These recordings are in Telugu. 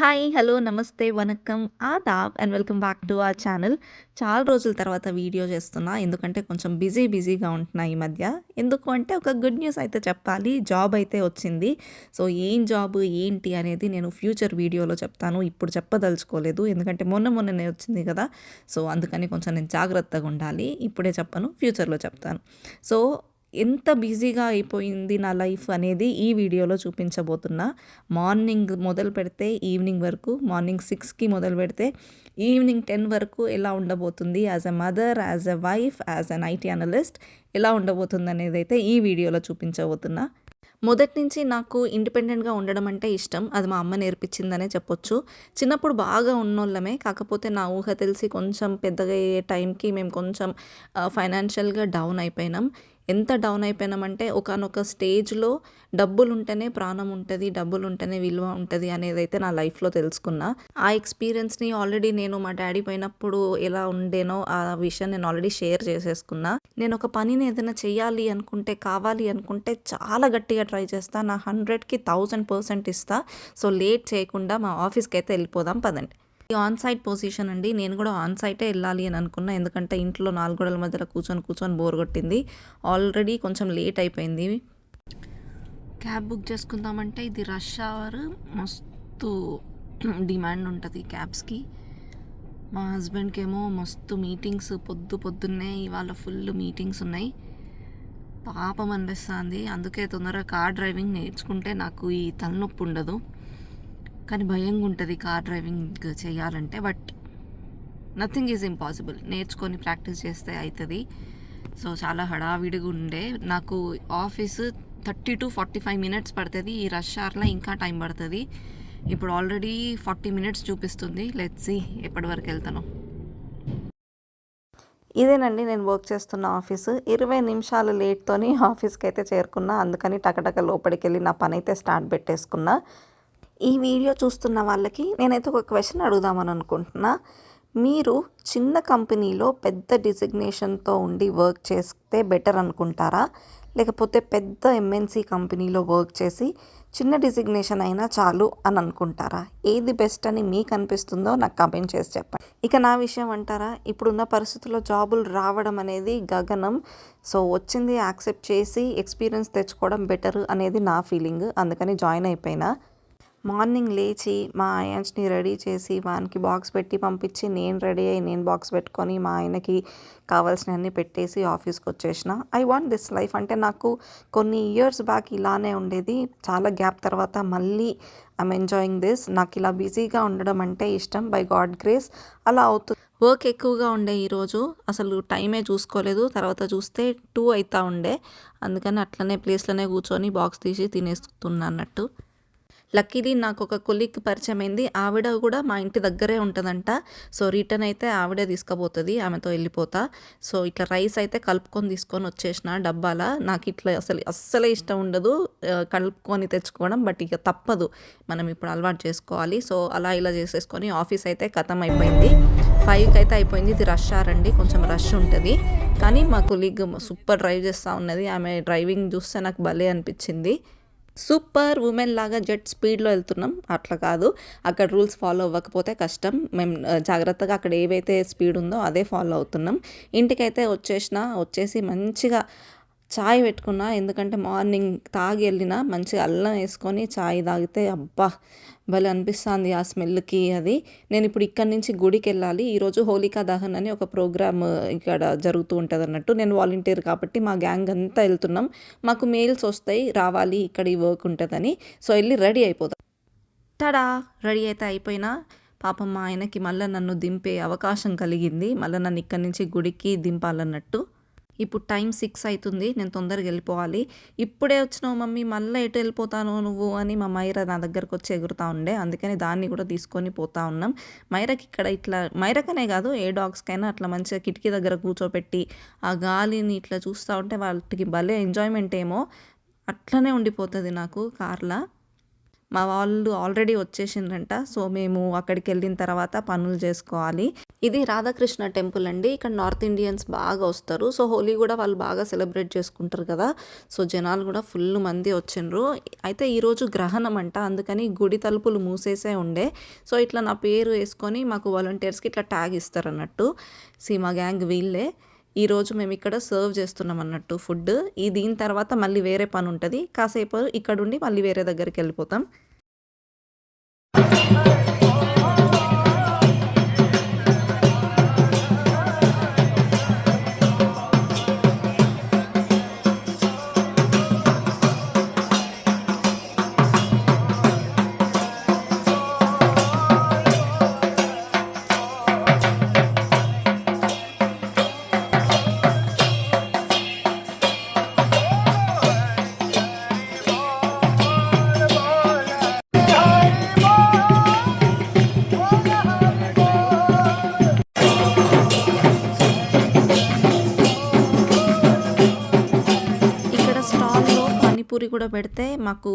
హాయ్ హలో నమస్తే వనకం Aadab and welcome back to our channel. చాలా రోజుల తర్వాత వీడియో చేస్తున్నా ఎందుకంటే కొంచెం బిజీ బిజీగా ఉంటున్నా ఈ మధ్య. ఎందుకు అంటే ఒక గుడ్ న్యూస్ అయితే చెప్పాలి జాబ్ అయితే వచ్చింది. సో ఏం జాబ్ ఏంటి అనేది నేను ఫ్యూచర్ వీడియోలో చెప్తాను. ఇప్పుడు చెప్పదలుచుకోలేదు ఎందుకంటే మొన్న మొన్ననే వచ్చింది కదా. సో అందుకని కొంచెం నేను జాగ్రత్తగా ఉండాలి ఇప్పుడే చెప్పను ఫ్యూచర్లో చెప్తాను. సో ఎంత బిజీగా అయిపోయింది నా లైఫ్ అనేది ఈ వీడియోలో చూపించబోతున్నా. మార్నింగ్ మొదలు పెడితే ఈవినింగ్ వరకు మార్నింగ్ సిక్స్కి మొదలు పెడితే ఈవినింగ్ టెన్ వరకు ఎలా ఉండబోతుంది as a mother as a wife as an IT analyst ఎలా ఉండబోతుంది అనేది అయితే ఈ వీడియోలో చూపించబోతున్నా. మొదటి నుంచి నాకు ఇండిపెండెంట్గా ఉండడం అంటే ఇష్టం. అది మా అమ్మ నేర్పించిందనే చెప్పొచ్చు. చిన్నప్పుడు బాగా ఉన్నోళ్ళమే. కాకపోతే నా ఊహ తెలిసి కొంచెం పెద్దగా అయ్యే టైంకి మేము కొంచెం ఫైనాన్షియల్గా డౌన్ అయిపోయినాం. ఎంత డౌన్ అయిపోయినామంటే ఒకనొక స్టేజ్లో డబ్బులు ఉంటేనే ప్రాణం ఉంటుంది డబ్బులు ఉంటేనే విలువ ఉంటుంది అనేది అయితే నా లైఫ్లో తెలుసుకున్నా. ఆ ఎక్స్పీరియన్స్ని ఆల్రెడీ నేను మా డాడీ పోయినప్పుడు ఎలా ఉండేనో ఆ విషయం నేను ఆల్రెడీ షేర్ చేసేసుకున్నా. నేను ఒక పనిని ఏదైనా చేయాలి అనుకుంటే కావాలి అనుకుంటే చాలా గట్టిగా ట్రై చేస్తా. నా హండ్రెడ్కి థౌజండ్ పర్సెంట్ ఇస్తా. సో లేట్ చేయకుండా మా ఆఫీస్కి అయితే వెళ్ళిపోదాం పదండి. ఆన్ సైట్ పొజిషన్ అండి. నేను కూడా ఆన్ సైటే వెళ్ళాలి అని అనుకున్నా. ఎందుకంటే ఇంట్లో నాలుగు మధ్యలో కూర్చొని కూర్చొని బోర్ కొట్టింది. ఆల్రెడీ కొంచెం లేట్ అయిపోయింది. క్యాబ్ బుక్ చేసుకుందామంటే ఇది రష్ అవర్ మస్తు డిమాండ్ ఉంటుంది క్యాబ్స్కి మా హస్బెండ్కి ఏమో మస్తు మీటింగ్స్ పొద్దు పొద్దున్నే ఇవాళ ఫుల్ మీటింగ్స్ ఉన్నాయి. పాపం అనిపిస్తుంది. అందుకే తొందరగా కార్ డ్రైవింగ్ నేర్చుకుంటే నాకు ఈ తలనొప్పి ఉండదు. కానీ భయంగా ఉంటుంది కార్ డ్రైవింగ్ చేయాలంటే బట్ నథింగ్ ఈజ్ ఇంపాసిబుల్. నేర్చుకొని ప్రాక్టీస్ చేస్తే అవుతుంది సో చాలా హడావిడిగా ఉండే నాకు office thirty to forty five minutes పడుతుంది. ఈ రష్ అవర్లో ఇంకా టైం పడుతుంది. ఇప్పుడు ఆల్రెడీ ఫార్టీ మినిట్స్ చూపిస్తుంది. లెట్స్ ఎప్పటి వరకు వెళ్తాను. ఇదేనండి నేను వర్క్ చేస్తున్న ఆఫీసు. ఇరవై నిమిషాలు లేట్తోని ఆఫీస్కి అయితే చేరుకున్నా. అందుకని టకటక లోపలికి వెళ్ళి నా పని అయితే స్టార్ట్ పెట్టేసుకున్నా. ఈ వీడియో చూస్తున్న వాళ్ళకి నేనైతే ఒక క్వశ్చన్ అడుగుదామని అనుకుంటున్నా. మీరు చిన్న కంపెనీలో పెద్ద డిజిగ్నేషన్తో ఉండి వర్క్ చేస్తే బెటర్ అనుకుంటారా? లేకపోతే పెద్ద ఎంఎన్సీ కంపెనీలో వర్క్ చేసి చిన్న డిజిగ్నేషన్ అయినా చాలు అని అనుకుంటారా? ఏది బెస్ట్ అని మీకు అనిపిస్తుందో నాకు కమెంట్ చేసి చెప్పండి. ఇక నా విషయం అంటారా? ఇప్పుడున్న పరిస్థితుల్లో జాబులు రావడం అనేది గగనం. సో వచ్చింది యాక్సెప్ట్ చేసి ఎక్స్పీరియన్స్ తెచ్చుకోవడం బెటర్ అనేది నా ఫీలింగ్ అందుకని జాయిన్ అయిపోయినా. మార్నింగ్ లేచి మా అయాన్స్ని రెడీ చేసి వానికి బాక్స్ పెట్టి పంపించి నేను రెడీ అయ్యి నేను బాక్స్ పెట్టుకొని మా ఆయనకి కావాల్సినవన్నీ పెట్టేసి ఆఫీస్కి వచ్చేసిన. ఐ వాంట్ దిస్ లైఫ్ అంటే నాకు కొన్ని ఇయర్స్ బ్యాక్ ఇలానే ఉండేది. చాలా గ్యాప్ తర్వాత మళ్ళీ ఐమ్ ఎంజాయింగ్ దిస్. నాకు ఇలా బిజీగా ఉండడం అంటే ఇష్టం. By God grace. అలా అవుతుంది వర్క్ ఎక్కువగా ఉండే ఈరోజు అసలు టైమే చూసుకోలేదు. తర్వాత చూస్తే టూ అవుతా ఉండే. అందుకని అట్లనే ప్లేస్లోనే కూర్చొని బాక్స్ తీసి తినేస్తున్నా అన్నట్టు లక్కీలీ నాకు ఒక కొలిక్ పరిచయం అయింది ఆవిడ కూడా మా ఇంటి దగ్గరే ఉంటుందంట. సో రిటర్న్ అయితే ఆవిడే తీసుకుపోతుంది ఆమెతో వెళ్ళిపోతా. సో ఇట్లా రైస్ అయితే కలుపుకొని తీసుకొని వచ్చేసిన డబ్బాల. నాకు ఇట్లా అసలు అస్సలే ఇష్టం ఉండదు కలుపుకొని తెచ్చుకోవడం. బట్ ఇక తప్పదు. మనం ఇప్పుడు అలవాటు చేసుకోవాలి. సో అలా ఇలా చేసేసుకొని ఆఫీస్ అయితే ఖతం అయిపోయింది ఫైవ్కి అయితే అయిపోయింది. ఇది రష్ ఆరండి కొంచెం రష్ ఉంటుంది. కానీ మా కొలీగ్ సూపర్ డ్రైవ్ చేస్తూ ఉన్నది. ఆమె డ్రైవింగ్ చూస్తే నాకు భలే అనిపించింది. సూపర్ ఉమెన్ లాగా జెట్ స్పీడ్లో వెళ్తున్నాం. అట్లా కాదు. అక్కడ రూల్స్ ఫాలో అవ్వకపోతే కష్టం. మేము జాగ్రత్తగా అక్కడ ఏవైతే స్పీడ్ ఉందో అదే ఫాలో అవుతున్నాం. ఇంటికైతే వచ్చేసిన వచ్చేసి మంచిగా చాయ్ పెట్టుకున్నా. ఎందుకంటే మార్నింగ్ తాగి వెళ్ళిన మంచిగా అల్లం వేసుకొని చాయ్ తాగితే అబ్బా భలే అనిపిస్తుంది ఆ స్మెల్కి అది. నేను ఇప్పుడు ఇక్కడి నుంచి గుడికి వెళ్ళాలి ఈరోజు హోలికా దహన్ అని ఒక ప్రోగ్రామ్ ఇక్కడ జరుగుతూ ఉంటుంది అన్నట్టు నేను వాలంటీర్ కాబట్టి మా గ్యాంగ్ అంతా వెళ్తున్నాం. మాకు మెయిల్స్ వస్తాయి. రావాలి. ఇక్కడ ఈ వర్క్ ఉంటుందని. సో వెళ్ళి రెడీ అయిపోతాం తడా! రెడీ అయితే అయిపోయినా. పాపం మా ఆయనకి మళ్ళీ నన్ను దింపే అవకాశం కలిగింది. మళ్ళీ నన్ను ఇక్కడి నుంచి గుడికి దింపాలన్నట్టు. ఇప్పుడు టైం సిక్స్ అవుతుంది నేను తొందరగా వెళ్ళిపోవాలి. ఇప్పుడే వచ్చినావు మమ్మీ మళ్ళీ ఎటు వెళ్ళిపోతాను నువ్వు అని మా మైర నా దగ్గరకు వచ్చి ఎగురుతూ ఉండే. అందుకని దాన్ని కూడా తీసుకొని పోతా ఉన్నాం. మైరకి ఇక్కడ ఇట్లా మైరకనే కాదు ఏ డాగ్స్కైనా అట్లా మంచిగా కిటికీ దగ్గర కూర్చోపెట్టి ఆ గాలిని ఇట్లా చూస్తూ ఉంటే వాటికి భలే ఎంజాయ్మెంట్ ఏమో. అట్లనే ఉండిపోతుంది నాకు కార్లో. మా వాళ్ళు ఆల్రెడీ వచ్చేసిండ్రంట. సో మేము అక్కడికి వెళ్ళిన తర్వాత పనులు చేసుకోవాలి. ఇది రాధాకృష్ణ టెంపుల్ అండి. ఇక్కడ నార్త్ ఇండియన్స్ బాగా వస్తారు. సో హోలీ కూడా వాళ్ళు బాగా సెలబ్రేట్ చేసుకుంటారు కదా. సో జనాలు కూడా ఫుల్ మంది వచ్చిండ్రు. అయితే ఈరోజు గ్రహణం అంట. అందుకని గుడి తలుపులు మూసేసే ఉండే. సో ఇట్లా నా పేరు వేసుకొని మాకు వాలంటీర్స్కి ఇట్లా ట్యాగ్ ఇస్తారు అన్నట్టు మా గ్యాంగ్ వీళ్ళే. ఈరోజు మేము ఇక్కడ సర్వ్ చేస్తున్నాం అన్నట్టు ఫుడ్ ఈ దీని తర్వాత మళ్ళీ వేరే పని ఉంటుంది. కాసేపు ఇక్కడ ఉండి మళ్ళీ వేరే దగ్గరికి వెళ్ళిపోతాం. పానీపూరి కూడా పెడితే మాకు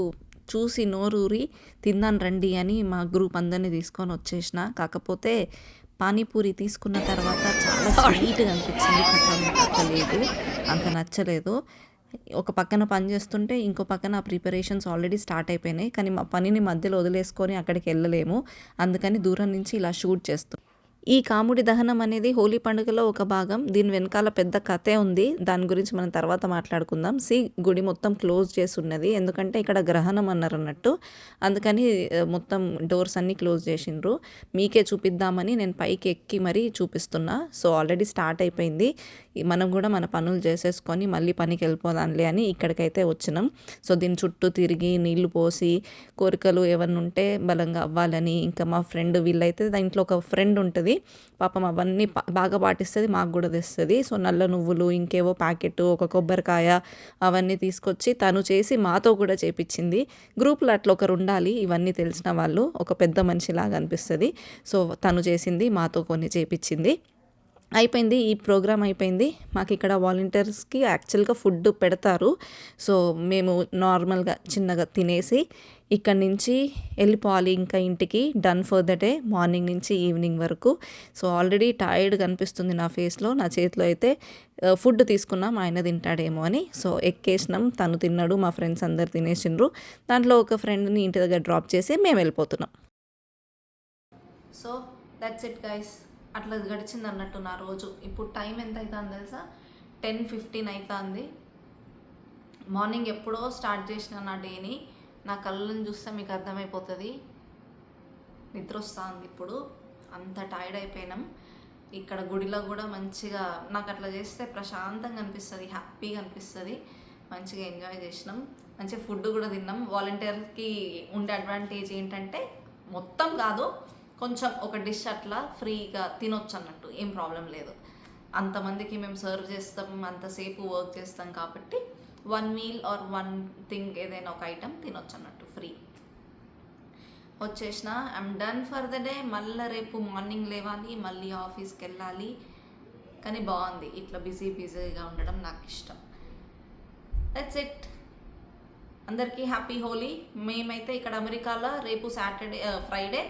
చూసి నోరూరి తిందాం రండి అని మా గ్రూప్ అందరినీ తీసుకొని వచ్చేసిన. కాకపోతే పానీపూరి తీసుకున్న తర్వాత చాలా స్వీట్గా అనిపించింది. లేదు అంత నచ్చలేదు. ఒక పక్కన పని చేస్తుంటే ఇంకో పక్కన ప్రిపరేషన్స్ ఆల్రెడీ స్టార్ట్ అయిపోయినాయి. కానీ మా పనిని మధ్యలో వదిలేసుకొని అక్కడికి వెళ్ళలేము. అందుకని దూరం నుంచి ఇలా షూట్ చేస్తాం ఈ కాముడి దహనం అనేది హోలీ పండుగలో ఒక భాగం. దీని వెనకాల పెద్ద కథే ఉంది. దాని గురించి మనం తర్వాత మాట్లాడుకుందాం. సి గుడి మొత్తం క్లోజ్ చేసి ఉన్నది ఎందుకంటే ఇక్కడ గ్రహణం అన్నారు అన్నట్టు అందుకని మొత్తం డోర్స్ అన్నీ క్లోజ్ చేసిండ్రు. మీకే చూపిద్దామని నేను పైకి ఎక్కి మరీ చూపిస్తున్నా. సో ఆల్రెడీ స్టార్ట్ అయిపోయింది. మనం కూడా మన పనులు చేసేసుకొని మళ్ళీ పనికి వెళ్ళిపోదాంలే అని ఇక్కడికైతే వచ్చినాం. సో దీని చుట్టూ తిరిగి నీళ్ళు పోసి కోరికలు ఏమన్నా ఉంటే బలంగా అవ్వాలని ఇంకా మా ఫ్రెండ్ వీళ్ళైతే దాంట్లో ఒక ఫ్రెండ్ ఉంటుంది. పాపం అవన్నీ బాగా పాటిస్తుంది మాకు కూడా తెస్తుంది. సో నల్ల నువ్వులు ఇంకేవో ప్యాకెట్ ఒక కొబ్బరికాయ అవన్నీ తీసుకొచ్చి తను చేసి మాతో కూడా చేపించింది గ్రూప్లో అట్లా ఒకరు ఉండాలి ఇవన్నీ తెలిసిన వాళ్ళు ఒక పెద్ద మనిషిలాగా అనిపిస్తుంది. సో తను చేసింది మాతో కొన్ని చేపించింది అయిపోయింది ఈ ప్రోగ్రామ్ అయిపోయింది. మాకు ఇక్కడ వాలంటీర్స్కి యాక్చువల్గా ఫుడ్ పెడతారు. సో మేము నార్మల్గా చిన్నగా తినేసి ఇక్కడ నుంచి వెళ్ళిపోవాలి. ఇంకా ఇంటికి done for the day morning నుంచి ఈవినింగ్ వరకు. సో ఆల్రెడీ టైర్డ్ కనిపిస్తుంది నా ఫేస్లో. నా చేతిలో అయితే ఫుడ్ తీసుకున్నాం. ఆయన తింటాడేమో అని. సో ఎక్కేసినాం. తను తిన్నాడు. మా ఫ్రెండ్స్ అందరు తినేసిండ్రు. దాంట్లో ఒక ఫ్రెండ్ని ఇంటి దగ్గర డ్రాప్ చేసి మేము వెళ్ళిపోతున్నాం. సో దట్స్ ఇట్ గైస్ అట్లా గడిచింది అన్నట్టు నా రోజు. ఇప్పుడు టైం ఎంత అవుతుంది తెలుసా? టెన్ ఫిఫ్టీన్ అవుతుంది మార్నింగ్ ఎప్పుడో స్టార్ట్ చేసిన నా డేని నా కళ్ళని చూస్తే మీకు అర్థమైపోతుంది. నిద్ర వస్తుంది ఇప్పుడు. అంత టైర్డ్ అయిపోయినాం. ఇక్కడ గుడిలో కూడా మంచిగా నాకు అట్లా చేస్తే ప్రశాంతంగా అనిపిస్తుంది హ్యాపీగా అనిపిస్తుంది. మంచిగా ఎంజాయ్ చేసినాం. మంచిగా ఫుడ్ కూడా తిన్నాం. వాలంటీర్కి ఉండే అడ్వాంటేజ్ ఏంటంటే మొత్తం కాదు కొంచెం ఒక డిష్ అట్లా ఫ్రీగా తినొచ్చు అన్నట్టు ఏం ప్రాబ్లం లేదు. అంతమందికి మేము సర్వ్ చేస్తాం అంతసేపు వర్క్ చేస్తాం కాబట్టి one meal or one thing ఏదైనా ఒక ఐటెం తినొచ్చు అన్నట్టు ఫ్రీ. వచ్చేసిన I'm done for the day మళ్ళీ రేపు మార్నింగ్ లేవాలి మళ్ళీ ఆఫీస్కి వెళ్ళాలి. కానీ బాగుంది ఇట్లా బిజీ బిజీగా ఉండడం నాకు ఇష్టం. దట్స్ ఇట్ అందరికీ హ్యాపీ హోలీ. మేమైతే ఇక్కడ అమెరికాలో రేపు సాటర్డే ఫ్రైడే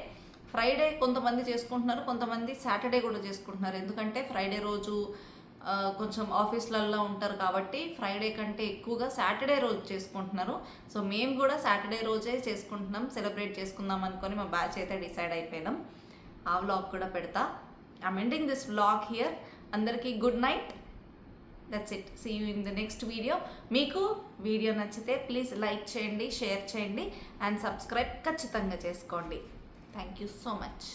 ఫ్రైడే కొంతమంది చేసుకుంటున్నారు కొంతమంది సాటర్డే కూడా చేసుకుంటున్నారు. ఎందుకంటే ఫ్రైడే రోజు కొంచెం ఆఫీసులలో ఉంటారు కాబట్టి ఫ్రైడే కంటే ఎక్కువగా సాటర్డే రోజు చేసుకుంటున్నారు. సో మేము కూడా సాటర్డే రోజే చేసుకుంటున్నాం సెలబ్రేట్ చేసుకుందాం అనుకొని మా బ్యాచ్ అయితే డిసైడ్ అయిపోయినాం. ఆ వ్లాగ్ కూడా పెడతా. I'm ending this vlog here అందరికీ good night that's it see you in the next video మీకు వీడియో నచ్చితే ప్లీజ్ లైక్ చేయండి షేర్ చేయండి అండ్ సబ్స్క్రైబ్ ఖచ్చితంగా చేసుకోండి. Thank you so much